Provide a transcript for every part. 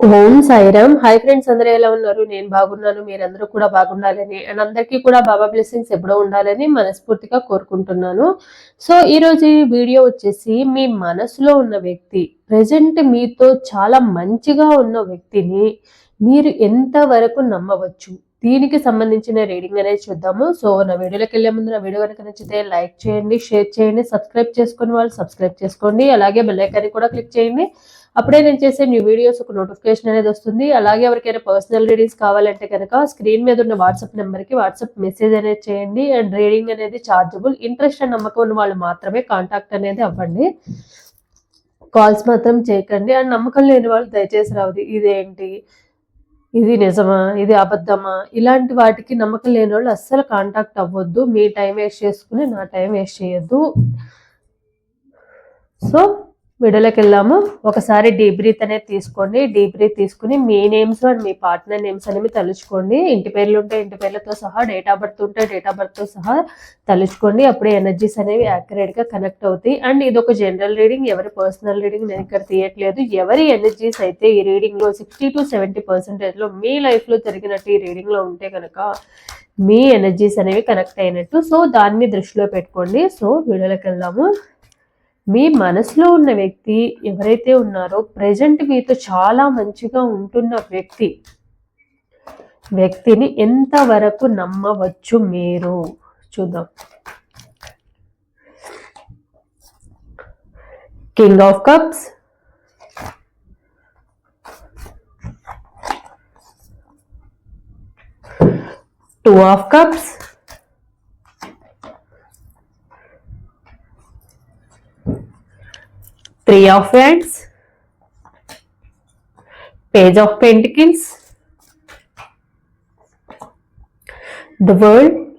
ఓం Sairam. Hi friends అందరూ ఎలా ఉన్నారు? నేను బాగున్నాను మీరందరూ కూడా బాగుండాలని. అండ్ అందరికీ కూడా బాబా బ్లెస్సింగ్స్ ఎప్పుడో ఉండాలని మనస్ఫూర్తిగా కోరుకుంటున్నాను. సో ఈరోజు ఈ వీడియో వచ్చేసి మీ మనసులో ఉన్న వ్యక్తి ప్రజెంట్ మీతో చాలా మంచిగా ఉన్న వ్యక్తిని మీరు ఎంత వరకు నమ్మవచ్చు? దీనికి సంబంధించిన రీడింగ్ అనేది చూద్దాము. సో నా వీడియోలోకి వెళ్ళే ముందు నా వీడియో కనుక నచ్చితే లైక్ చేయండి షేర్ చేయండి సబ్స్క్రైబ్ చేసుకుని వాళ్ళు సబ్స్క్రైబ్ చేసుకోండి. అలాగే బెల్లైకాన్ని కూడా క్లిక్ చేయండి. అప్పుడే నేను చేసే న్యూ వీడియోస్ ఒక నోటిఫికేషన్ అనేది వస్తుంది. అలాగే ఎవరికైనా పర్సనల్ రీడింగ్స్ కావాలంటే కనుక స్క్రీన్ మీద ఉన్న వాట్సాప్ నెంబర్కి వాట్సాప్ మెసేజ్ అనేది చేయండి. అండ్ రీడింగ్ అనేది చార్జబుల్. ఇంట్రెస్ట్ అండ్ నమ్మకం ఉన్న వాళ్ళు మాత్రమే కాంటాక్ట్ అనేది అవ్వండి. కాల్స్ మాత్రం చేయకండి. అండ్ నమ్మకం లేని వాళ్ళు దయచేసి రావద్దు. ఇదేంటి? ఇది నిజమా? ఇది అబద్ధమా? ఇలాంటి వాటికి నమ్మకం లేని వాళ్ళు అస్సలు కాంటాక్ట్ అవ్వద్దు. మీ టైం వేస్ట్ చేసుకుని నా టైం వేస్ట్ చేయొద్దు. సో వీడియోలోకి వెళ్దాము ఒకసారి డీబ్రీత్ అనేది తీసుకోండి. డీబ్రీత్ తీసుకుని మీ నేమ్స్ అండ్ మీ పార్ట్నర్ నేమ్స్ అనేవి తలుచుకోండి. ఇంటి పేర్లు ఉంటే ఇంటి పేర్లతో సహా డేట్ ఆఫ్ బర్త్ ఉంటే డేట్ ఆఫ్ బర్త్తో సహా తలుచుకోండి. అప్పుడే ఎనర్జీస్ అనేవి యాక్యురేట్గా కనెక్ట్ అవుతాయి. అండ్ ఇది ఒక జనరల్ రీడింగ్ ఎవరి పర్సనల్ రీడింగ్ నేను ఇక్కడ తీయట్లేదు. ఎవరి ఎనర్జీస్ అయితే ఈ రీడింగ్లో సిక్స్టీ టు సెవెంటీ పర్సెంటేజ్లో మీ లైఫ్లో జరిగినట్టు ఈ రీడింగ్లో ఉంటే కనుక మీ ఎనర్జీస్ అనేవి కనెక్ట్ అయినట్టు. సో దాన్ని దృష్టిలో పెట్టుకోండి. సో వీడియోలోకి వెళ్దాము మీ మనసులో ఉన్న వ్యక్తి ఎవరైతే ఉన్నారో ప్రజెంట్ మీతో చాలా మంచిగా ఉంటున్న వ్యక్తి వ్యక్తిని ఎంతవరకు నమ్మవచ్చు మీరు? చూద్దాం. King of cups two of cups Three of Wands, Page of Pentacles, the World,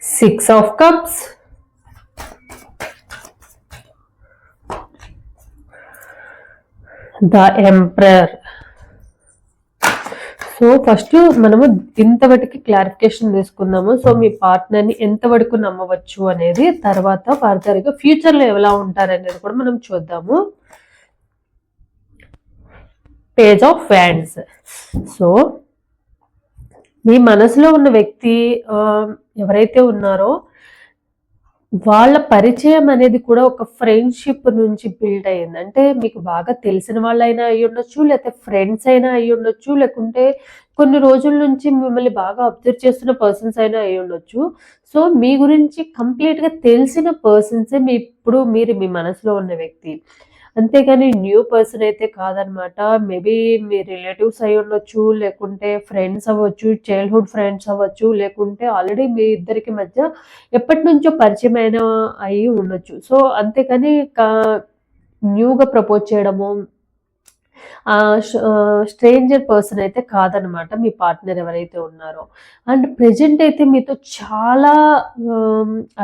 Six of Cups, the Emperor. So first మనము ఇంతవరకు క్లారిఫికేషన్ తీసుకుందాము. సో మీ పార్ట్నర్ని ఎంతవరకు నమ్మవచ్చు అనేది తర్వాత ఫర్దర్గా ఫ్యూచర్లో ఎలా ఉంటారనేది కూడా మనం చూద్దాము. పేజ్ ఆఫ్ ఫ్యాన్స్ సో మీ మనసులో ఉన్న వ్యక్తి ఎవరైతే ఉన్నారో వాళ్ళ పరిచయం అనేది కూడా ఒక ఫ్రెండ్షిప్ నుంచి బిల్డ్ అయ్యింది. అంటే మీకు బాగా తెలిసిన వాళ్ళైనా అయి ఉండొచ్చు లేకపోతే ఫ్రెండ్స్ అయినా అయి ఉండొచ్చు లేకుంటే కొన్ని రోజుల నుంచి మిమ్మల్ని బాగా అబ్జర్వ్ చేస్తున్న పర్సన్స్ అయినా అయ్యి ఉండొచ్చు. సో మీ గురించి కంప్లీట్గా తెలిసిన పర్సన్సే మీ ఇప్పుడు మీరు మీ మనసులో ఉన్న వ్యక్తి. అంతేగాని న్యూ పర్సన్ అయితే కాదనమాట. మేబీ మీ రిలేటివ్స్ అయి ఉండొచ్చు లేకుంటే ఫ్రెండ్స్ అవ్వచ్చు చైల్డ్హుడ్ ఫ్రెండ్స్ అవ్వచ్చు లేకుంటే ఆల్రెడీ మీ ఇద్దరికి మధ్య ఎప్పటి నుంచో పరిచయమైన అయి ఉండొచ్చు. సో అంతేకాని న్యూగా ప్రపోజ్ చేయడము స్ట్రేంజర్ పర్సన్ అయితే కాదనమాట మీ పార్ట్నర్ ఎవరైతే ఉన్నారో. అండ్ ప్రజెంట్ అయితే మీతో చాలా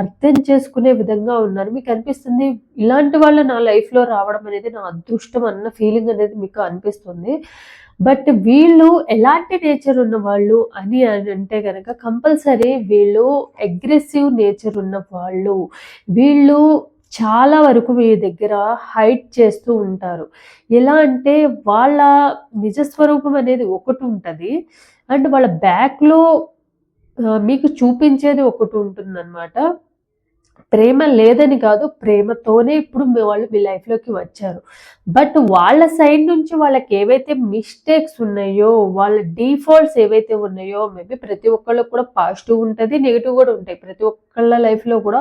అర్థం చేసుకునే విధంగా ఉన్నారు. మీకు అనిపిస్తుంది ఇలాంటి వాళ్ళు నా లైఫ్లో రావడం అనేది నా అదృష్టం అన్న ఫీలింగ్ అనేది మీకు అనిపిస్తుంది. బట్ వీళ్ళు ఎలాంటి నేచర్ ఉన్న వాళ్ళు అని అంటే కనుక కంపల్సరీ వీళ్ళు అగ్రెసివ్ నేచర్ ఉన్న వాళ్ళు. వీళ్ళు చాలా వరకు మీ దగ్గర హైట్ చేస్తూ ఉంటారు. ఎలా అంటే వాళ్ళ నిజస్వరూపం అనేది ఒకటి ఉంటుంది. అండ్ వాళ్ళ బ్యాక్లో మీకు చూపించేది ఒకటి ఉంటుందన్నమాట. ప్రేమ లేదని కాదు ప్రేమతోనే ఇప్పుడు వాళ్ళు మీ లైఫ్లోకి వచ్చారు. బట్ వాళ్ళ సైడ్ నుంచి వాళ్ళకి ఏవైతే మిస్టేక్స్ ఉన్నాయో వాళ్ళ డీఫాల్ట్స్ ఏవైతే ఉన్నాయో మేబీ ప్రతి ఒక్కళ్ళకి కూడా పాజిటివ్ ఉంటుంది నెగిటివ్ కూడా ఉంటాయి. ప్రతి ఒక్కళ్ళ లైఫ్లో కూడా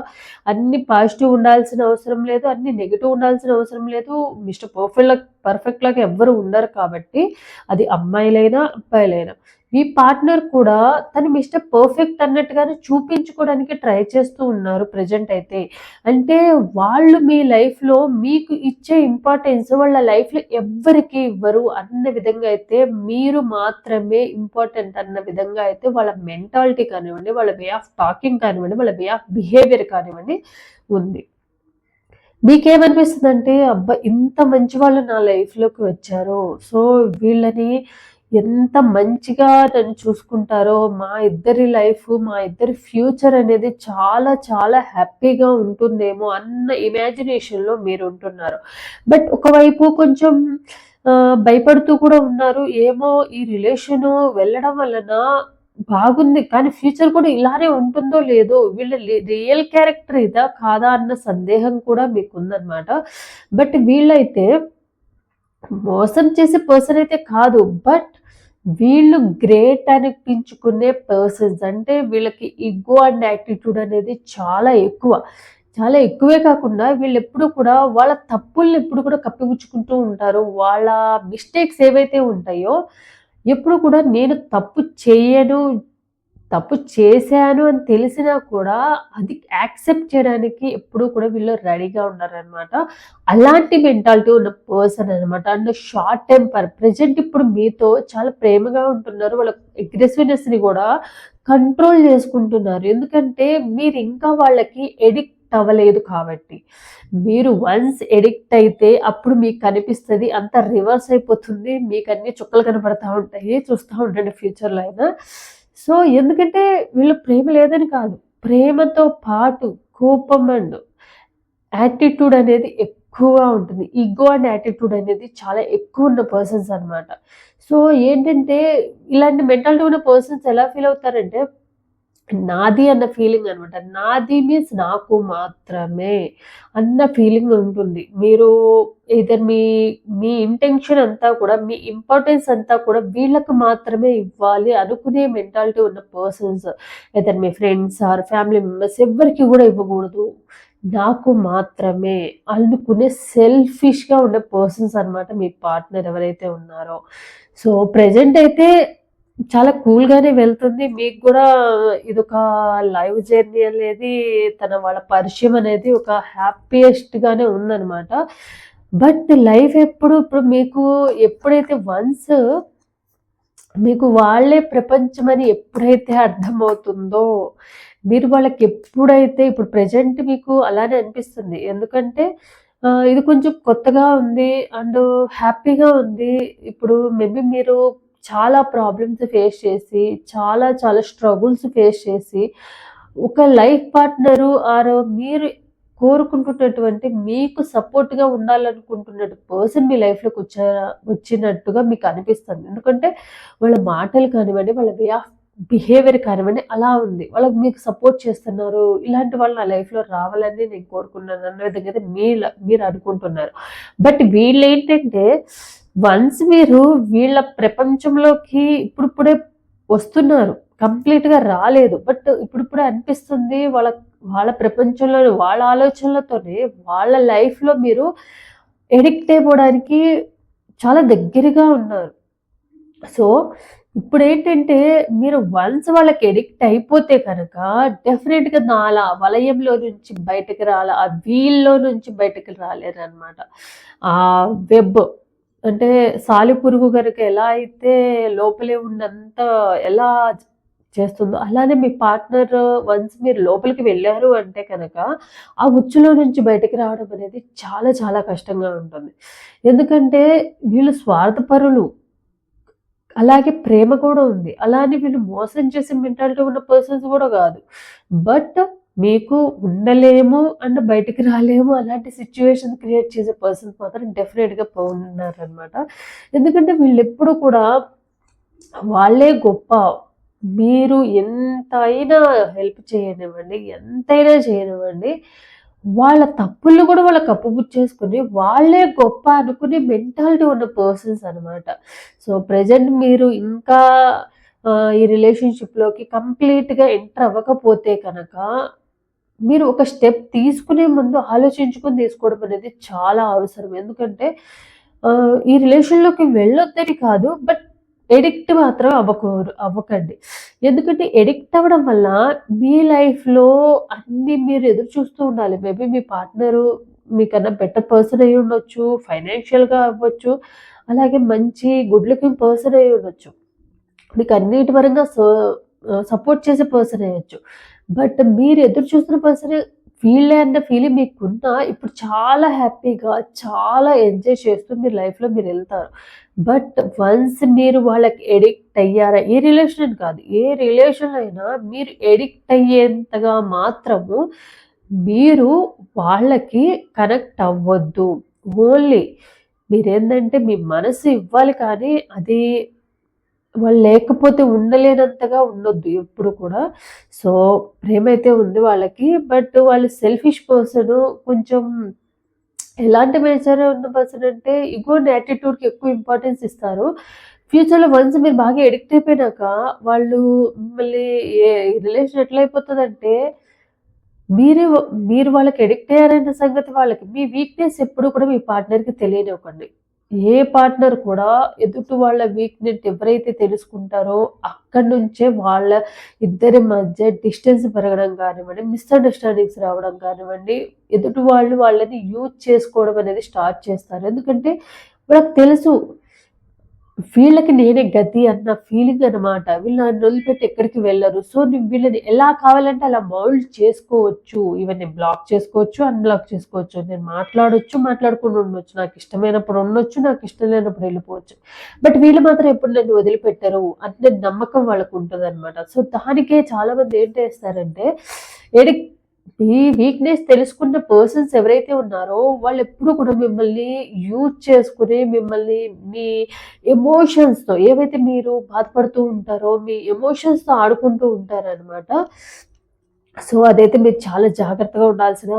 అన్ని పాజిటివ్ ఉండాల్సిన అవసరం లేదు అన్ని నెగిటివ్ ఉండాల్సిన అవసరం లేదు. మిస్టర్ పర్ఫెక్ట్ పర్ఫెక్ట్ లాగా ఎవ్వరు ఉండరు కాబట్టి అది అమ్మాయిలైనా అబ్బాయిలైనా. మీ పార్ట్నర్ కూడా తను మిస్టర్ పర్ఫెక్ట్ అన్నట్టుగానే చూపించుకోవడానికి ట్రై చేస్తూ ఉన్నారు ప్రజెంట్ అయితే. అంటే వాళ్ళు మీ లైఫ్లో మీకు ఇచ్చే ఇంపార్టెన్స్ వాళ్ళ లైఫ్లో ఎవ్వరికి ఇవ్వరు. అన్న విధంగా అయితే మీరు మాత్రమే ఇంపార్టెంట్ అన్న విధంగా అయితే వాళ్ళ మెంటాలిటీ కానివ్వండి వాళ్ళ వే ఆఫ్ టాకింగ్ కానివ్వండి వాళ్ళ వే ఆఫ్ బిహేవియర్ కానివ్వండి ఉంది. మీకేమనిపిస్తుంది అంటే అబ్బా ఇంత మంచి వాళ్ళు నా లైఫ్లోకి వచ్చారు. సో వీళ్ళని ఎంత మంచిగా నన్ను చూసుకుంటారో మా ఇద్దరి లైఫ్ మా ఇద్దరి ఫ్యూచర్ అనేది చాలా చాలా హ్యాపీగా ఉంటుందేమో అన్న ఇమాజినేషన్లో మీరు ఉంటున్నారు. బట్ ఒకవైపు కొంచెం భయపడుతూ కూడా ఉన్నారు. ఏమో ఈ రిలేషన్ వెళ్ళడం వలన బాగుంది కానీ ఫ్యూచర్ కూడా ఇలానే ఉంటుందో లేదో వీళ్ళ రియల్ క్యారెక్టర్ ఇదా కాదా అన్న సందేహం కూడా మీకు ఉందన్నమాట బట్ వీళ్ళైతే మోసం చేసే పర్సన్ అయితే కాదు. బట్ వీళ్ళు గ్రేట్ అనిపించుకునే పర్సన్స్ అంటే వీళ్ళకి ఇగో అండ్ యాటిట్యూడ్ అనేది చాలా ఎక్కువ. చాలా ఎక్కువే కాకుండా వీళ్ళు ఎప్పుడు కూడా వాళ్ళ తప్పుల్ని ఎప్పుడు కూడా కప్పిపుచ్చుకుంటూ ఉంటారు. వాళ్ళ మిస్టేక్స్ ఏవైతే ఉంటాయో ఎప్పుడు కూడా నేను తప్పు చేయను తప్పు చేశాను అని తెలిసినా కూడా అది యాక్సెప్ట్ చేయడానికి ఎప్పుడూ కూడా వీళ్ళు రెడీగా ఉన్నారనమాట అలాంటి మెంటాలిటీ ఉన్న పర్సన్ అనమాట అండ్ షార్ట్ టెంపర్ ప్రజెంట్ ఇప్పుడు మీతో చాలా ప్రేమగా ఉంటున్నారు. వాళ్ళ అగ్రెసివ్నెస్ని కూడా కంట్రోల్ చేసుకుంటున్నారు. ఎందుకంటే మీరు ఇంకా వాళ్ళకి ఎడిక్ట్ అవ్వలేదు కాబట్టి. మీరు వన్స్ ఎడిక్ట్ అయితే అప్పుడు మీకు కనిపిస్తుంది అంత రివర్స్ అయిపోతుంది. మీకు అన్ని చుక్కలు కనపడతా ఉంటాయి. చూస్తూ ఉండండి ఫ్యూచర్లో అయినా. సో ఎందుకంటే వీళ్ళు ప్రేమ లేదని కాదు. ప్రేమతో పాటు కోపం అండ్ యాటిట్యూడ్ అనేది ఎక్కువగా ఉంటుంది. ఈగో అండ్ యాటిట్యూడ్ అనేది చాలా ఎక్కువ ఉన్న పర్సన్స్ అనమాట సో ఏంటంటే ఇలాంటి మెంటాలిటీ ఉన్న పర్సన్స్ ఎలా ఫీల్ అవుతారంటే నాది అన్న ఫీలింగ్ అనమాట నాది మీన్స్ నాకు మాత్రమే అన్న ఫీలింగ్ ఉంటుంది. మీరు ఇదర్ మీ మీ ఇంటెన్షన్ అంతా కూడా మీ ఇంపార్టెన్స్ అంతా కూడా వీళ్ళకు మాత్రమే ఇవ్వాలి అనుకునే మెంటాలిటీ ఉన్న పర్సన్స్ ఇదర్ మీ ఫ్రెండ్స్ ఆర్ ఫ్యామిలీ మెంబర్స్ ఎవరికి కూడా ఇవ్వకూడదు. నాకు మాత్రమే అనుకునే సెల్ఫిష్గా ఉండే పర్సన్స్ అనమాట మీ పార్ట్నర్ ఎవరైతే ఉన్నారో. సో ప్రజెంట్ అయితే చాలా కూల్గానే వెళ్తుంది. మీకు కూడా ఇదొక లైవ్ జర్నీ అనేది తన వాళ్ళ పరిచయం అనేది ఒక హ్యాపీయెస్ట్గానే ఉందన్నమాట. బట్ లైఫ్ ఎప్పుడు ఇప్పుడు మీకు ఎప్పుడైతే వన్స్ మీకు వాళ్ళే ప్రపంచం అని ఎప్పుడైతే అర్థమవుతుందో మీరు వాళ్ళకి ఎప్పుడైతే ఇప్పుడు ప్రజెంట్ మీకు అలానే అనిపిస్తుంది. ఎందుకంటే ఇది కొంచెం కొత్తగా ఉంది. అండ్ హ్యాపీగా ఉంది. ఇప్పుడు మేబీ మీరు చాలా ప్రాబ్లమ్స్ ఫేస్ చేసి చాలా చాలా స్ట్రగుల్స్ ఫేస్ చేసి ఒక లైఫ్ పార్ట్నరు ఆర్ మీరు కోరుకుంటున్నటువంటి మీకు సపోర్ట్గా ఉండాలనుకుంటున్న పర్సన్ మీ లైఫ్లోకి వచ్చా వచ్చినట్టుగా మీకు అనిపిస్తుంది. ఎందుకంటే వాళ్ళ మాటలు కానివ్వండి వాళ్ళ వే ఆఫ్ బిహేవియర్ కానివ్వండి అలా ఉంది. వాళ్ళకి మీకు సపోర్ట్ చేస్తున్నారు. ఇలాంటి వాళ్ళు నా లైఫ్లో రావాలని నేను కోరుకున్నాను అన్న విధంగా అయితే మీ మీరు అనుకుంటున్నారు. బట్ వీళ్ళు ఏంటంటే వన్స్ మీరు వీళ్ళ ప్రపంచంలోకి ఇప్పుడిప్పుడే వస్తున్నారు కంప్లీట్గా రాలేదు. బట్ ఇప్పుడిప్పుడే అనిపిస్తుంది వాళ్ళ వాళ్ళ ప్రపంచంలో వాళ్ళ ఆలోచనలతోనే వాళ్ళ లైఫ్లో మీరు ఎడిక్ట్ అయిపోవడానికి చాలా దగ్గరగా ఉన్నారు. సో ఇప్పుడు ఏంటంటే మీరు వన్స్ వాళ్ళకి ఎడిక్ట్ అయిపోతే కనుక డెఫినెట్గా నాలా వలయంలో నుంచి బయటకు రాల ఆ వీల్లో నుంచి బయటకు రాలేరు అనమాట ఆ వెబ్ అంటే సాలిపురుగు కనుక ఎలా అయితే లోపలే ఉన్నంత ఎలా చేస్తుందో అలానే మీ పార్ట్నర్ వన్స్ మీరు లోపలికి వెళ్ళారు అంటే కనుక ఆ ఉచ్చులో నుంచి బయటకు రావడం అనేది చాలా చాలా కష్టంగా ఉంటుంది. ఎందుకంటే వీళ్ళు స్వార్థపరులు అలాగే ప్రేమ కూడా ఉంది. అలానే వీళ్ళు మోసం చేసే మెంటాలిటీ ఉన్న పర్సన్స్ కూడా కాదు. బట్ మీకు ఉండలేము అండ్ బయటికి రాలేము అలాంటి సిచ్యువేషన్ క్రియేట్ చేసే పర్సన్స్ మాత్రం డెఫినెట్గా ఉన్నారనమాట ఎందుకంటే వీళ్ళు ఎప్పుడు కూడా వాళ్ళే గొప్ప. మీరు ఎంతైనా హెల్ప్ చేయనివ్వండి ఎంతైనా చేయనివ్వండి వాళ్ళ తప్పులు కూడా వాళ్ళ కప్పుపుచ్చేసుకుని వాళ్ళే గొప్ప అనుకునే మెంటాలిటీ ఉన్న పర్సన్స్ అనమాట సో ప్రజెంట్ మీరు ఇంకా ఈ రిలేషన్షిప్లోకి కంప్లీట్గా ఎంటర్ అవ్వకపోతే కనుక మీరు ఒక స్టెప్ తీసుకునే ముందు ఆలోచించుకొని తీసుకోవడం అనేది చాలా అవసరం. ఎందుకంటే ఈ రిలేషన్లోకి వెళ్ళొద్దని కాదు బట్ ఎడిక్ట్ మాత్రం అవ్వకూరు అవ్వకండి. ఎందుకంటే ఎడిక్ట్ అవ్వడం వల్ల మీ లైఫ్లో అన్ని మీరు ఎదురు చూస్తూ ఉండాలి. మేబీ మీ పార్ట్నరు మీకన్నా బెటర్ పర్సన్ అయి ఉండొచ్చు ఫైనాన్షియల్గా అవ్వచ్చు అలాగే మంచి గుడ్ లుకింగ్ పర్సన్ అయి ఉండొచ్చు. మీకు అన్నిటి పరంగా సపోర్ట్ చేసే పర్సన్ అయ్యొచ్చు. బట్ మీరు ఎదురు చూస్తున్న పర్సన్ వీళ్ళే అన్న ఫీలింగ్ మీకున్నా ఇప్పుడు చాలా హ్యాపీగా చాలా ఎంజాయ్ చేస్తూ మీరు లైఫ్లో మీరు వెళ్తారు. బట్ వన్స్ మీరు వాళ్ళకి ఎడిక్ట్ అయ్యారా? ఏ రిలేషన్ అని కాదు ఏ రిలేషన్ అయినా మీరు ఎడిక్ట్ అయ్యేంతగా మాత్రము మీరు వాళ్ళకి కనెక్ట్ అవ్వద్దు. ఓన్లీ మీరేంటంటే మీ మనసు ఇవ్వాలి కానీ అది వాళ్ళు లేకపోతే ఉండలేనంతగా ఉండొద్దు ఎప్పుడు కూడా. సో ప్రేమ అయితే ఉంది వాళ్ళకి బట్ వాళ్ళు సెల్ఫిష్ పర్సన్ కొంచెం ఎలాంటి మేజర్ ఉన్న పర్సన్ అంటే ఇగోని యాటిట్యూడ్కి ఎక్కువ ఇంపార్టెన్స్ ఇస్తారు. ఫ్యూచర్లో వన్స్ మీరు బాగా ఎడిక్ట్ అయిపోయినాక వాళ్ళు మిమ్మల్ని ఏ రిలేషన్ ఎట్లా అయిపోతుందంటే మీరే మీరు వాళ్ళకి ఎడిక్ట్ అయ్యారన్న సంగతి వాళ్ళకి మీ వీక్నెస్ ఎప్పుడు కూడా మీ పార్ట్నర్కి తెలియనివ్వకండి. ఏ పార్ట్నర్ కూడా ఎదుటి వాళ్ళ వీక్నెస్ ఎవరైతే తెలుసుకుంటారో అక్కడి నుంచే వాళ్ళ ఇద్దరి మధ్య డిస్టెన్స్ పెరగడం కానివ్వండి మిస్అండర్స్టాండింగ్స్ రావడం కానివ్వండి ఎదుటి వాళ్ళు వాళ్ళని యూజ్ చేసుకోవడం అనేది స్టార్ట్ చేస్తారు. ఎందుకంటే వాళ్ళకి తెలుసు వీళ్ళకి నేనే గతి అన్న ఫీలింగ్ అనమాట వీళ్ళు నన్ను వదిలిపెట్టి ఎక్కడికి వెళ్ళరు. సో వీళ్ళని ఎలా కావాలంటే అలా మౌల్డ్ చేసుకోవచ్చు. ఇవన్నీ బ్లాక్ చేసుకోవచ్చు అన్బ్లాక్ చేసుకోవచ్చు. నేను మాట్లాడొచ్చు మాట్లాడుకుని ఉండొచ్చు. నాకు ఇష్టమైనప్పుడు ఉండొచ్చు నాకు ఇష్టం లేనప్పుడు వెళ్ళిపోవచ్చు. బట్ వీళ్ళు మాత్రం ఎప్పుడు నన్ను వదిలిపెట్టరు అనే నమ్మకం వాళ్ళకు ఉంటుంది అనమాట సో దానికే చాలా మంది ఏం చేస్తారంటే ఎడిక్ ఈ వీక్నెస్ తెలుసుకున్న పర్సన్స్ ఎవరైతే ఉన్నారో వాళ్ళు ఎప్పుడు కూడా మిమ్మల్ని యూజ్ చేసుకుని మిమ్మల్ని మీ ఎమోషన్స్తో ఏవైతే మీరు బాధపడుతూ ఉంటారో మీ ఎమోషన్స్తో ఆడుకుంటూ ఉంటారనమాట సో అదైతే మీరు చాలా జాగ్రత్తగా ఉండాల్సిన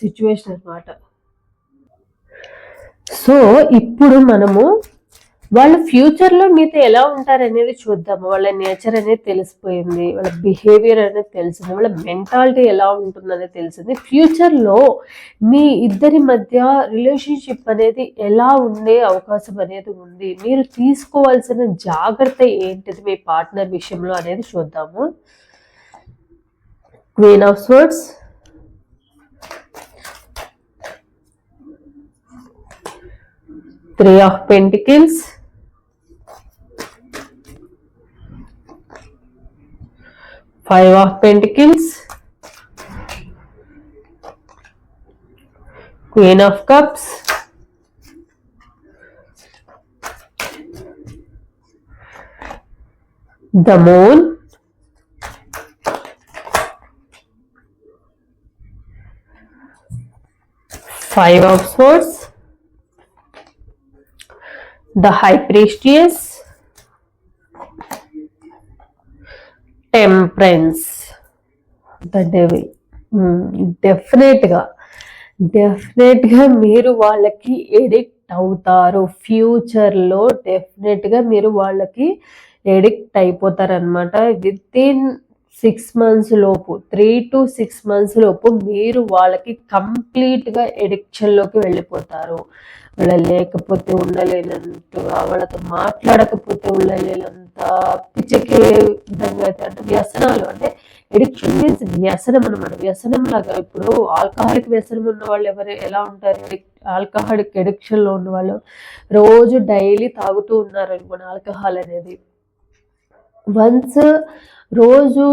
సిచ్యువేషన్ అనమాట సో ఇప్పుడు మనము వాళ్ళు ఫ్యూచర్లో మీతో ఎలా ఉంటారనేది చూద్దాము వాళ్ళ నేచర్ అనేది తెలిసిపోయింది. వాళ్ళ బిహేవియర్ అనేది తెలిసింది. వాళ్ళ మెంటాలిటీ ఎలా ఉంటుందనేది తెలిసింది. ఫ్యూచర్లో మీ ఇద్దరి మధ్య రిలేషన్షిప్ అనేది ఎలా ఉండే అవకాశం అనేది ఉంది. మీరు తీసుకోవాల్సిన జాగ్రత్త ఏంటిది మీ పార్ట్నర్ విషయంలో అనేది చూద్దాము. Queen of swords three of pentacles five of pentacles. Queen of cups. The moon. Five of swords. The high priestess temperance the devil డెఫినెట్గా డెఫినెట్గా మీరు వాళ్ళకి ఎడిక్ట్ అవుతారు. ఫ్యూచర్లో డెఫినెట్గా మీరు వాళ్ళకి ఎడిక్ట్ అయిపోతారనమాట విత్ ఇన్ సిక్స్ మంత్స్ లోపు త్రీ టు సిక్స్ మంత్స్ లోపు మీరు వాళ్ళకి కంప్లీట్గా ఎడిక్షన్లోకి వెళ్ళిపోతారు. వాళ్ళ లేకపోతే ఉండలేనంతగా వాళ్ళతో మాట్లాడకపోతే ఉండలేనంత పిచ్చకే విధంగా అయితే అంటే వ్యసనాలు అంటే ఎడిక్షన్ మీన్స్ వ్యసనం అనమాట వ్యసనం లాగా ఇప్పుడు ఆల్కహాలిక్ వ్యసనం ఉన్న వాళ్ళు ఎవరు ఎలా ఉంటారు? ఆల్కహాలిక్ ఎడిక్షన్లో ఉన్న వాళ్ళు రోజు డైలీ తాగుతూ ఉన్నారు అనుకోండి ఆల్కహాల్ అనేది. వన్స్ రోజు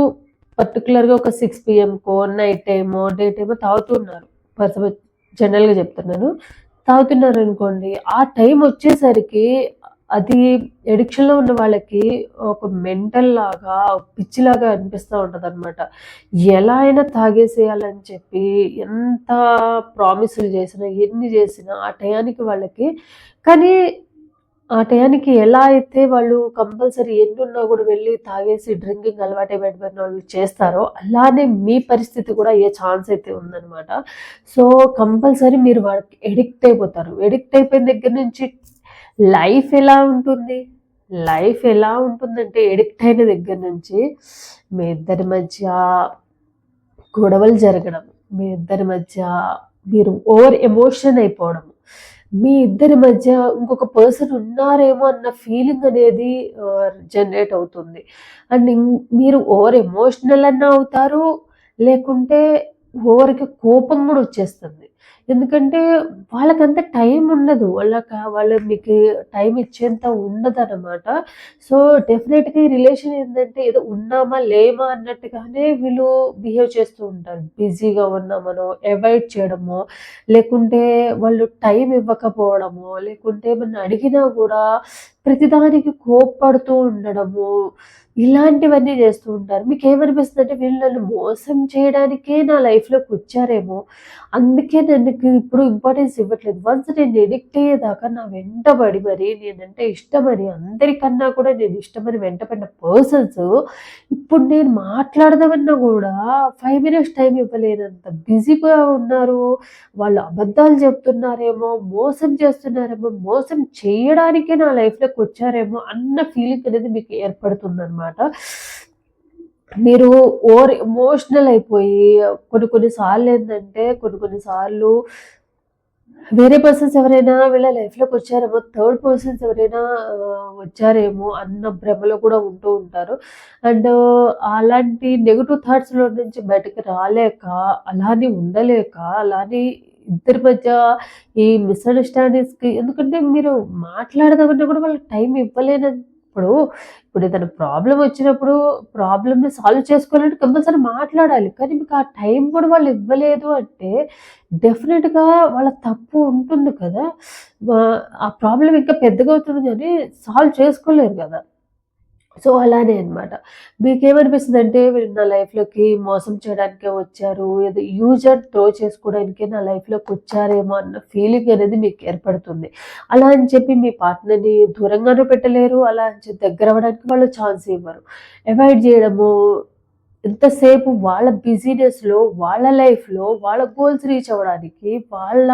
పర్టికులర్గా ఒక సిక్స్ పిఎంకో నైట్ టైమో డే టైమో తాగుతున్నారు. పర్సన్ జనరల్గా చెప్తున్నాను. తాగుతున్నారు అనుకోండి ఆ టైం వచ్చేసరికి అది ఎడిక్షన్లో ఉన్న వాళ్ళకి ఒక మెంటల్ లాగా పిచ్చిలాగా అనిపిస్తూ ఉంటుంది అనమాట ఎలా అయినా తాగేసేయాలని చెప్పి ఎంత ప్రామిసులు చేసినా ఎన్ని చేసినా ఆ టయానికి వాళ్ళకి. కానీ ఆ టయానికి ఎలా అయితే వాళ్ళు కంపల్సరీ ఎన్నున్నా కూడా వెళ్ళి తాగేసి డ్రింకింగ్ అలవాటు పెట్టిన వాళ్ళు చేస్తారో అలానే మీ పరిస్థితి కూడా అయ్యే ఛాన్స్ అయితే ఉందన్నమాట. సో కంపల్సరీ మీరు వాళ్ళకి ఎడిక్ట్ అయిపోతారు. ఎడిక్ట్ అయిపోయిన దగ్గర నుంచి లైఫ్ ఎలా ఉంటుంది? లైఫ్ ఎలా ఉంటుందంటే ఎడిక్ట్ అయిన దగ్గర నుంచి మీ ఇద్దరి మధ్య గొడవలు జరగడం మీ ఇద్దరి మధ్య మీరు ఓవర్ ఎమోషన్ అయిపోవడం మీ ఇద్దరి మధ్య ఇంకొక పర్సన్ ఉన్నారేమో అన్న ఫీలింగ్ అనేది జనరేట్ అవుతుంది అండ్ మీరు ఓవర్ ఎమోషనల్ అన్న అవుతారు లేకుంటే ఓవర్కి కోపం కూడా వచ్చేస్తుంది. ఎందుకంటే వాళ్ళకంత టైం ఉండదు. వాళ్ళకి వాళ్ళు మీకు టైం ఇచ్చేంత ఉండదన్నమాట సో, డెఫినెట్‌గా ఈ రిలేషన్ ఏంటంటే ఏదో ఉన్నామా, లేమా అన్నట్టుగానే వీళ్ళు బిహేవ్ చేస్తూ ఉంటారు. బిజీగా ఉన్నామనో, అవాయిడ్ చేయడమో, లేకుంటే వాళ్ళు టైం ఇవ్వకపోవడమో, లేకుంటే ఏమన్నా అడిగినా కూడా ప్రతిదానికి కోప్పడుతూ ఉండడము. ఇలాంటివన్నీ చేస్తూ ఉంటారు. మీకేమనిపిస్తుందంటే వీళ్ళు నన్ను మోసం చేయడానికే నా లైఫ్‌లోకొచ్చారేమో! అందుకే నన్ను ఇప్పుడు ఇంపార్టెన్స్ ఇవ్వట్లేదు. వన్స్ నేను ఎడిక్ట్ అయ్యేదాకా నా వెంటబడి మరి నేనంటే ఇష్టమని అందరికన్నా కూడా నేను ఇష్టమని వెంటపడిన పర్సన్స్ ఇప్పుడు నేను మాట్లాడదామన్నా కూడా ఫైవ్ మినిట్స్ టైం ఇవ్వలేనంత బిజీగా ఉన్నారు. వాళ్ళు అబద్ధాలు చెప్తున్నారేమో, మోసం చేస్తున్నారేమో, మోసం చేయడానికే నా లైఫ్లోకి వచ్చారేమో అన్న ఫీలింగ్ అనేది మీకు అనమాట మీరు ఓవర్ ఎమోషనల్ అయిపోయి కొన్ని కొన్ని ఏంటంటే కొన్ని కొన్ని సార్లు వేరే పర్సన్స్ ఎవరైనా వీళ్ళ లైఫ్లోకి వచ్చారేమో థర్డ్ పర్సన్స్ ఎవరైనా వచ్చారేమో అన్న భ్రమలో కూడా ఉంటూ ఉంటారు. అండ్ అలాంటి నెగిటివ్ థాట్స్‌లో నుంచి బయటకు రాలేక, అలానే ఉండలేక, అలానే ఇద్దరి మధ్య ఈ మిస్‌అండర్‌స్టాండింగ్స్‌కి ఎందుకంటే మీరు మాట్లాడదామంటే కూడా వాళ్ళకి టైం ఇవ్వలేనంత ఇప్పుడు ఇప్పుడు ఏదైనా ప్రాబ్లం వచ్చినప్పుడు ప్రాబ్లమ్‌ని సాల్వ్ చేసుకోవాలంటే కంపల్సరీ మాట్లాడాలి. కానీ మీకు ఆ టైం కూడా వాళ్ళు ఇవ్వలేదు అంటే డెఫినెట్గా వాళ్ళ తప్పు ఉంటుంది కదా! ఆ ప్రాబ్లం ఇంకా పెద్దగా అవుతుంది కానీ సాల్వ్ చేసుకోలేరు కదా సో, అలానే అనమాట మీకేమనిపిస్తుంది వీళ్ళు నా లైఫ్‌లోకి మోసం చేయడానికే వచ్చారు. ఏదో యూజ్ అండ్ త్రో చేసుకోవడానికే నా లైఫ్లోకి వచ్చారేమో అన్న ఫీలింగ్ అనేది మీకు ఏర్పడుతుంది. అలా అని చెప్పి మీ పార్ట్నర్‌ని దూరంగానూ పెట్టలేరు. అలా అని చెప్పి దగ్గర అవ్వడానికి వాళ్ళు ఛాన్స్ ఇవ్వరు. అవాయిడ్ చేయడము, ఎంతసేపు వాళ్ళ బిజినెస్లో వాళ్ళ లైఫ్‌లో, వాళ్ళ గోల్స్ రీచ్ అవ్వడానికి, వాళ్ళ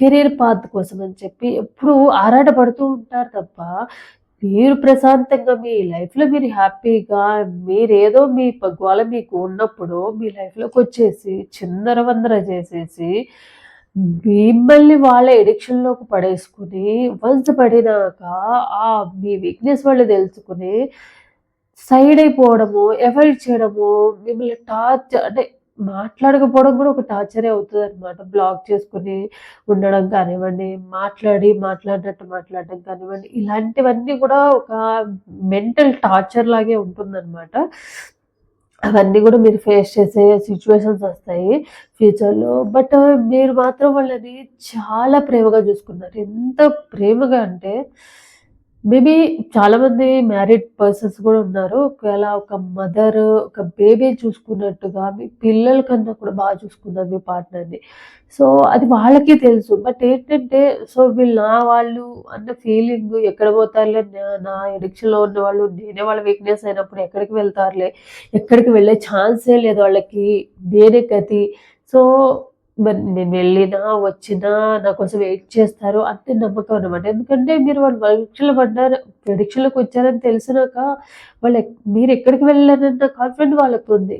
కెరీర్ పాత్ కోసం అని చెప్పి ఎప్పుడూ ఆరాటపడుతూ ఉంటారు తప్ప, మీరు ప్రశాంతంగా మీ లైఫ్‌లో మీరు హ్యాపీగా మీరేదో మీ పగ్వాల గోల మీకు ఉన్నప్పుడు మీ లైఫ్లోకి వచ్చేసి చిందర చిందరవందర చేసేసి, మిమ్మల్ని వాళ్ళ ఎడిక్షన్‌లోకి పడేసుకొని, వన్స్ పడినాక ఆ మీ వీక్‌నెస్ వాళ్ళు తెలుసుకుని సైడ్ అయిపోవడము, అవాయిడ్ చేయడము, మిమ్మల్ని టార్చ్ అంటే మాట్లాడకపోవడం కూడా ఒక టార్చరే అవుతదనమాట. బ్లాక్ చేసుకుని ఉండడం కానివ్వండి, మాట్లాడి మాట్లాడినట్టు మాట్లాడడం కానివ్వండి, ఇలాంటివన్నీ కూడా ఒక మెంటల్ టార్చర్ లాగే ఉంటుందన్నమాట అవన్నీ కూడా మీరు ఫేస్ చేసే సిచ్యువేషన్స్ వస్తాయి ఫ్యూచర్‌లో. బట్ మీరు మాత్రం వాళ్ళని చాలా ప్రేమగా చూసుకున్నారు. ఎంత ప్రేమగా అంటే మేబీ చాలామంది మ్యారీడ్ పర్సన్స్ కూడా ఉన్నారు. ఒకవేళ ఒక మదర్ ఒక బేబీ చూసుకున్నట్టుగా మీ పిల్లల కన్నా కూడా బాగా చూసుకున్నారు మీ పార్ట్నర్‌ని. సో, అది వాళ్ళకి తెలుసు. బట్ ఏంటంటే సో, వీళ్ళు నా వాళ్ళు అన్న ఫీలింగ్ ఎక్కడ పోతారులే నా నా ఉన్న వాళ్ళు నేనే వాళ్ళ వీక్‌నెస్ అయినప్పుడు ఎక్కడికి వెళ్తారులే, ఎక్కడికి వెళ్ళే ఛాన్సే లేదు వాళ్ళకి. నేనే గతి. సో, మరి నేను వెళ్ళినా, వచ్చినా నా కోసం వెయిట్ చేస్తారు అంతే నమ్మకం అనమాట. ఎందుకంటే మీరు వాళ్ళు పరీక్షలు పడ్డారు పరీక్షలకు వచ్చారని తెలిసినాక వాళ్ళు మీరు ఎక్కడికి వెళ్ళారన్న కాన్ఫిడెంట్ వాళ్ళకుంది.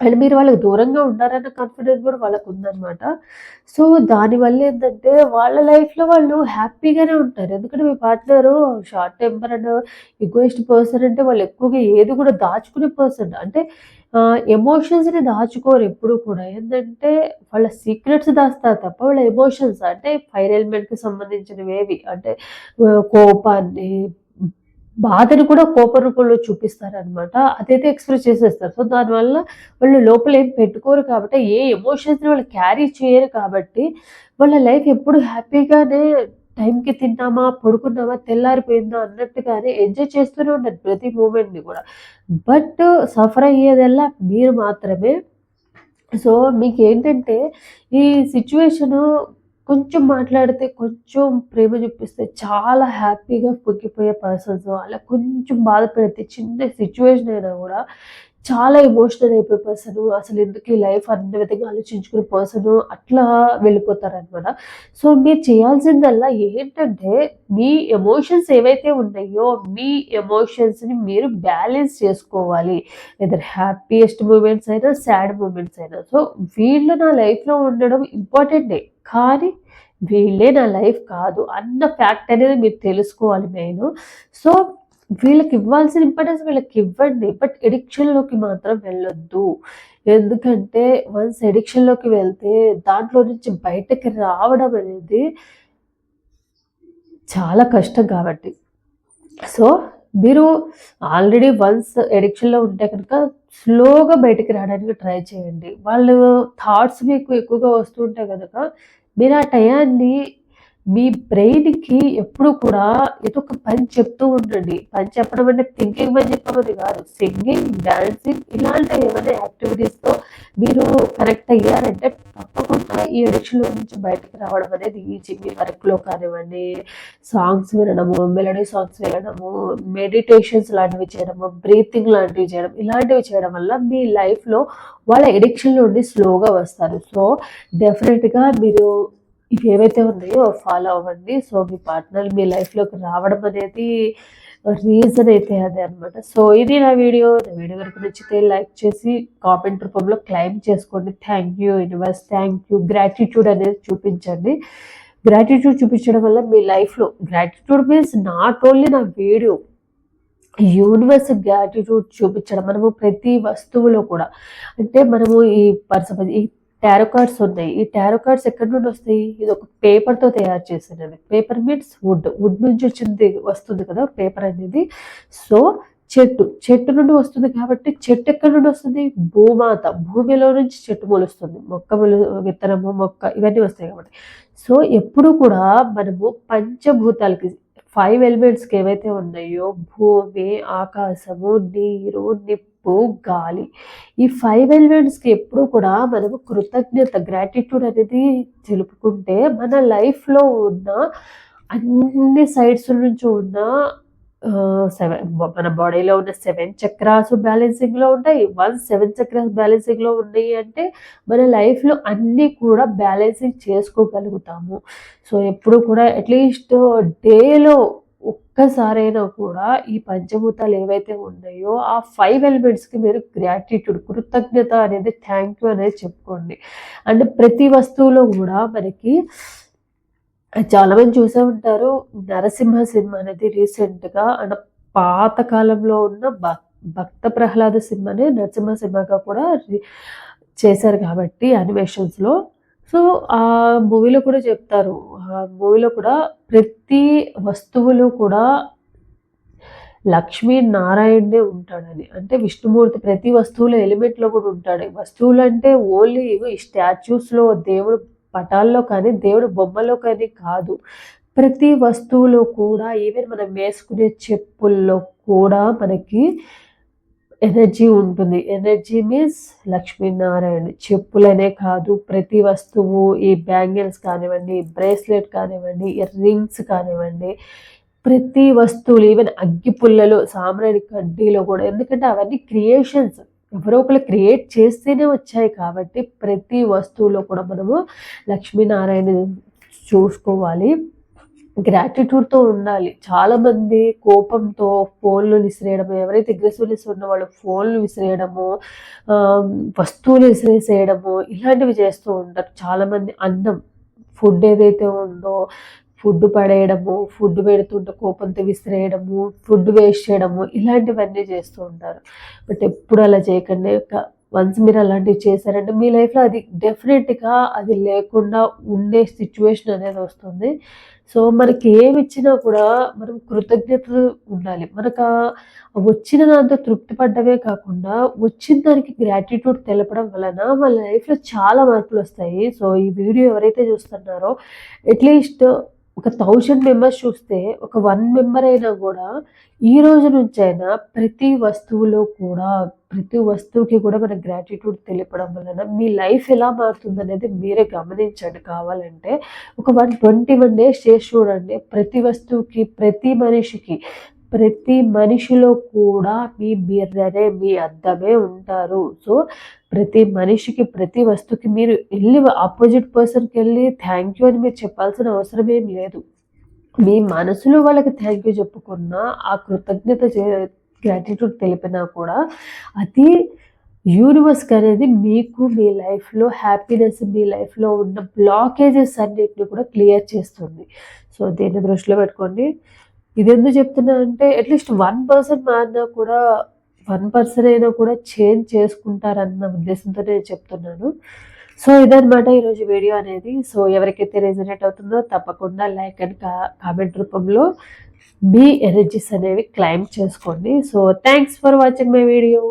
అండ్ మీరు వాళ్ళకి దూరంగా ఉన్నారన్న కాన్ఫిడెన్స్ కూడా వాళ్ళకు ఉందన్నమాట సో, దానివల్ల ఏంటంటే వాళ్ళ లైఫ్‌లో వాళ్ళు హ్యాపీగానే ఉంటారు. ఎందుకంటే మీ partner short temper and egoist person అంటే వాళ్ళు ఎక్కువగా ఏది కూడా దాచుకునే పర్సన్. అంటే ఎమోషన్స్‌ని దాచుకోరు ఎప్పుడు కూడా. ఏంటంటే వాళ్ళ సీక్రెట్స్ దాస్తారు తప్ప వాళ్ళ ఎమోషన్స్ అంటే ఫైర్ ఎలిమెంట్‌కి సంబంధించినవేవి అంటే కోపాన్ని, బాధని కూడా కోప రూపంలో చూపిస్తారనమాట. అదైతే ఎక్స్‌ప్రెస్ చేసేస్తారు. సో, దానివల్ల వాళ్ళు లోపల ఏం పెట్టుకోరు కాబట్టి, ఏ ఎమోషన్స్‌ని వాళ్ళు క్యారీ చేయరు కాబట్టి, వాళ్ళ లైఫ్ ఎప్పుడు హ్యాపీగానే టైంకి తిన్నామా, పడుకున్నామా, తెల్లారిపోయిందా అన్నట్టుగానే ఎంజాయ్ చేస్తూనే ఉంటారు ప్రతి మూమెంట్‌ని కూడా. బట్ సఫర్ అయ్యేదల్లా మీరు మాత్రమే. సో, మీకేంటంటే ఈ సిచ్యువేషను కొంచెం మాట్లాడితే, కొంచెం ప్రేమ చూపిస్తే చాలా హ్యాపీగా పొక్కిపోయే పర్సన్స్, అలా కొంచెం బాధపడితే చిన్న సిచ్యువేషన్ అయినా కూడా చాలా ఎమోషనల్ అయిపోయే పర్సను, అసలెందుకు ఈ లైఫ్ అన్న విధంగా ఆలోచించుకునే పర్సన్ అట్లా వెళ్ళిపోతారనమాట. సో, మీరు చేయాల్సిందల్లా ఏంటంటే మీ ఎమోషన్స్ ఏవైతే ఉన్నాయో, మీ ఎమోషన్స్‌ని మీరు బ్యాలెన్స్ చేసుకోవాలి. ఎదర్ హ్యాపీయెస్ట్ మూమెంట్స్ అయినా, సాడ్ మూమెంట్స్ అయినా. సో, వీళ్ళు నా లైఫ్‌లో ఉండడం ఇంపార్టెంటే. కానీ వీళ్ళే నా లైఫ్ కాదు అన్న ఫ్యాక్ట్ అనేది మీరు తెలుసుకోవాలి మెయిన్ సో, వీళ్ళకి ఇవ్వాల్సిన ఇంపార్టెన్స్ వీళ్ళకి ఇవ్వండి బట్ ఎడిక్షన్‌లోకి మాత్రం వెళ్ళొద్దు. ఎందుకంటే వన్స్ ఎడిక్షన్‌లోకి వెళ్తే దాంట్లో నుంచి బయటకి రావడం అనేది చాలా కష్టం కాబట్టి. సో, మీరు ఆల్రెడీ వన్స్ ఎడిక్షన్‌లో ఉంటే కనుక స్లోగా బయటికి రావడానికి ట్రై చేయండి. వాళ్ళు థాట్స్ మీకు ఎక్కువగా వస్తుంటే కనుక మీరు ఆ టయాన్ని మీ బ్రెయిన్‌కి ఎప్పుడు కూడా ఏదో ఒక పని చెప్తూ ఉండండి. పని చెప్పడం అంటే థింకింగ్ పని చెప్పమని కాదు. సింగింగ్, డాన్సింగ్ ఇలాంటి ఏమైనా యాక్టివిటీస్‌తో మీరు కనెక్ట్ అయ్యారంటే తప్పకుండా ఈ అడిక్షన్‌లో నుంచి బయటకు రావడం అనేది ఈజీ. మీ వర్క్‌లో కానివ్వండి, సాంగ్స్ వినడము, మెలోడీ సాంగ్స్ వినడము, మెడిటేషన్స్ లాంటివి చేయడము, బ్రీతింగ్ లాంటివి చేయడం ఇలాంటివి చేయడం వల్ల మీ లైఫ్‌లో వాళ్ళ ఎడిక్షన్ నుండి స్లోగా వస్తారు. సో, డెఫినెట్‌గా మీరు ఇవి ఏవైతే ఉన్నాయో ఫాలో అవ్వండి. సో, మీ పార్ట్నర్ మీ లైఫ్‌లోకి రావడం అనేది రీజన్ అయితే అదే అనమాట. సో, ఇది నా వీడియో. నా వీడియో కనుక నచ్చితే లైక్ చేసి కామెంట్ రూపంలో క్లెయిమ్ చేసుకోండి. Thank you universe, thank you gratitude అనేది చూపించండి. గ్రాటిట్యూడ్ చూపించడం వల్ల మీ లైఫ్‌లో గ్రాటిట్యూడ్ మీన్స్ నాట్ ఓన్లీ నా వీడియో యూనివర్స్ గ్రాటిట్యూడ్ చూపించడం మనము ప్రతి వస్తువులో కూడా అంటే మనము ఈ ఫర్ టారోకార్డ్స్ టారో కార్డ్స్ ఉన్నాయి. ఈ టారో కార్డ్స్ ఎక్కడి నుండి వస్తాయి? ఇది ఒక పేపర్‌తో తయారు చేసినవి. Paper means would. వుడ్ నుంచి వచ్చింది వస్తుంది కదా! పేపర్ అనేది. సో, చెట్టు. చెట్టు నుండి వస్తుంది కాబట్టి చెట్టు ఎక్కడి నుండి వస్తుంది? భూమాత. భూమిలో నుంచి చెట్టు మొలుస్తుంది. మొక్క మొలు విత్తనము, మొక్క ఇవన్నీ వస్తాయి కాబట్టి. సో, ఎప్పుడు కూడా మనము పంచభూతాలకి ఫైవ్ ఎలిమెంట్స్‌కి ఏవైతే ఉన్నాయో భూమి, ఆకాశము, నీరు, నిప్పు, గాలి. ఈ ఫైవ్ ఎలిమెంట్స్‌కి ఎప్పుడు కూడా మనము కృతజ్ఞత గ్రాటిట్యూడ్ అనేది తెలుపుకుంటే మన లైఫ్‌లో ఉన్న అన్ని సైడ్స్ నుంచి ఉన్న సెవెన్ మన బాడీలో ఉన్న సెవెన్ చక్రాస్ బ్యాలెన్సింగ్‌లో ఉంటాయి. వన్ సెవెన్ చక్రాస్ బ్యాలెన్సింగ్‌లో ఉన్నాయి అంటే మన లైఫ్‌లో అన్నీ కూడా బ్యాలెన్సింగ్ చేసుకోగలుగుతాము. సో, ఎప్పుడు కూడా అట్‌లీస్ట్ డేలో ఒక్కసారైనా కూడా ఈ పంచభూతాలు ఏవైతే ఉన్నాయో ఆ ఫైవ్ ఎలిమెంట్స్‌కి మీరు గ్రాటిట్యూడ్ కృతజ్ఞత అనేది థ్యాంక్ యూ అనేది చెప్పుకోండి. అండ్ ప్రతి వస్తువులో కూడా మనకి చాలామంది చూసే ఉంటారు. 'నరసింహ' సినిమా అనేది రీసెంట్‌గా అండ్ పాతకాలంలో ఉన్న భక్ 'భక్త ప్రహ్లాద' సినిమాని 'నరసింహ' సినిమాగా కూడా చేశారు కాబట్టి యానిమేషన్స్‌లో. సో, ఆ మూవీలో కూడా చెప్తారు. ఆ మూవీలో కూడా ప్రతి వస్తువులు కూడా లక్ష్మీనారాయణుడే ఉంటాడని. అంటే విష్ణుమూర్తి ప్రతి వస్తువులో ఎలిమెంట్‌లో కూడా ఉంటాడు. వస్తువులు అంటే ఓన్లీ ఇగో ఈ స్టాచ్యూస్‌లో దేవుడు పటాల్లో కానీ, దేవుడి బొమ్మలో కానీ కాదు. ప్రతి వస్తువులో కూడా ఈవెన్ మనం వేసుకునే చెప్పుల్లో కూడా మనకి ఎనర్జీ ఉంటుంది. Energy means Lakshminarayana. చెప్పులనే కాదు ప్రతి వస్తువు ఈ బ్యాంగిల్స్ కానివ్వండి, బ్రేస్లెట్ కానివ్వండి, ఇయర్ రింగ్స్ కానివ్వండి, ప్రతి వస్తువులు ఈవెన్ అగ్గిపుల్లలో సామ్రాణి కడ్డీలో కూడా ఎందుకంటే అవన్నీ క్రియేషన్స్. ఎవరో ఒకరు క్రియేట్ చేస్తేనే వచ్చాయి కాబట్టి ప్రతి వస్తువులో కూడా మనము లక్ష్మీనారాయణ చూసుకోవాలి. గ్రాటిట్యూడ్‌తో ఉండాలి. చాలామంది కోపంతో ఫోన్‌లు విసిరేయడము, ఎవరైతే అగ్రెసివ్‌నెస్ ఉన్నవాళ్ళు ఫోన్‌లు విసిరేయడము, వస్తువులు విసిరేసేయడము ఇలాంటివి చేస్తూ ఉంటారు. చాలామంది అన్నం, ఫుడ్ ఏదైతే ఉందో ఫుడ్ పడేయడము, ఫుడ్ పెడుతుంటే కోపంతో విసిరేయడము, ఫుడ్ వేస్ట్ చేయడము ఇలాంటివన్నీ చేస్తూ ఉంటారు. బట్ ఎప్పుడు అలా చేయకండి. వన్స్ మీరు అలాంటివి చేశారంటే మీ లైఫ్‌లో అది డెఫినెట్గా అది లేకుండా ఉండే సిచ్యువేషన్ అనేది వస్తుంది. సో, మనకి ఏమిచ్చినా కూడా మనం కృతజ్ఞతలు ఉండాలి. మనకు వచ్చిన దాంతో తృప్తి పడ్డమే కాకుండా వచ్చిన దానికి గ్రాటిట్యూడ్ తెలపడం వలన మన లైఫ్‌లో చాలా మార్పులు వస్తాయి సో, ఈ వీడియో ఎవరైతే చూస్తున్నారో అట్‌లీస్ట్ ఒక థౌజండ్ మెంబర్స్ చూస్తే ఒక వన్ మెంబర్ అయినా కూడా ఈ రోజు నుంచైనా ప్రతి వస్తువులో కూడా ప్రతి వస్తువుకి కూడా మన గ్రాటిట్యూడ్ తెలపడం వలన మీ లైఫ్ ఎలా మారుతుందనేది మీరే గమనించండి కావాలంటే. ఒక 121 డేస్ చేసి చూడండి. ప్రతి వస్తువుకి, ప్రతి మనిషికి, ప్రతి మనిషిలో కూడా మీ మిర్రరే, మీ అద్దమే ఉంటారు. సో, ప్రతి మనిషికి, ప్రతి వస్తువుకి మీరు వెళ్ళి ఆపోజిట్ పర్సన్కి వెళ్ళి థ్యాంక్ యూ అని మీరు చెప్పాల్సిన అవసరం ఏం లేదు. మీ మనసులో వాళ్ళకి థ్యాంక్ యూ చెప్పుకున్నా, ఆ కృతజ్ఞత చే గ్రాటిట్యూడ్ తెలిపినా కూడా అది యూనివర్స్ అనేది మీకు మీ లైఫ్లో హ్యాపీనెస్ మీ లైఫ్లో ఉన్న బ్లాకేజెస్ అన్నిటిని కూడా క్లియర్ చేస్తుంది. సో దీన్ని దృష్టిలో పెట్టుకోండి. ఇది ఎందుకు చెప్తున్నా అంటే అట్లీస్ట్ వన్ పర్సన్ మారినా కూడా వన్ పర్సన్ అయినా కూడా చేంజ్ చేసుకుంటారన్న ఉద్దేశంతో నేను చెప్తున్నాను. సో ఇదనమాట ఈరోజు వీడియో అనేది. సో ఎవరికైతే రెజినేట్ అవుతుందో తప్పకుండా లైక్ అండ్ కామెంట్ రూపంలో మీ ఎనర్జీస్ అనేవి క్లైమ్ చేసుకోండి. So thanks for watching my video